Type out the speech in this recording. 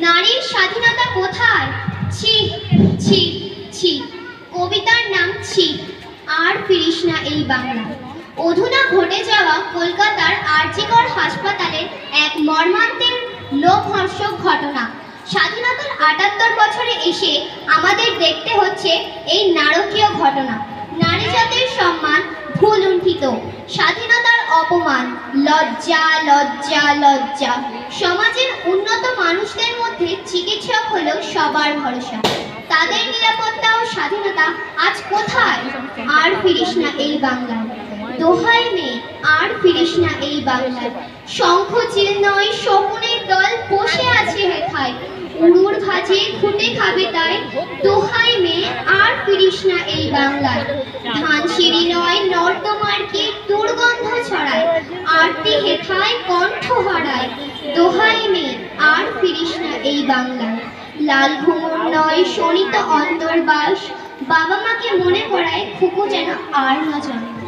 নারীর স্বাধীনতা কোথায়? ছি ছি ছি। কবিতার নাম ছি। আর ফিরিস না এই বাংলা। অধুনা ঘটে যাওয়া কলকাতার আরজিকর হাসপাতালের এক মর্মান্তের লোমহর্ষক ঘটনা। স্বাধীনতার আটাত্তর বছরে এসে আমাদের দেখতে হচ্ছে এই নারকীয় ঘটনা। নারী জাতির সম্মান ভুল স্বাধীনতার অপমান লজ্জা লজ্জা লজ্জা। সমাজের উন্নত মানুষদের মধ্যে চিকিৎসক হলো সবার ভরসা। তাদের নিরাপত্তা ও স্বাধীনতা আজ কোথায়? আর ফিরিস না এই বাংলায়। দোহাই মেয়ে আর ফিরিস না এই বাংলায়। শঙ্খ চিল শকুনের দল বসে আছে হেথায়। উড়ুর ভাজে খুঁটে খাবে তাই। দোহাই মেয়ে আর ফিরিস না এই বাংলায়। ধান সিঁড়ি নয়, নর্দমার কি আরতি হেথায় কণ্ঠ হারায়। দোহাই মেয়ে আর ফিরিস না এই বাংলায় লাল ঘুমুর নয় শোনিত অন্তর্বাস, বাবা মাকে মনে করায় খুকু যেন আর না জানে।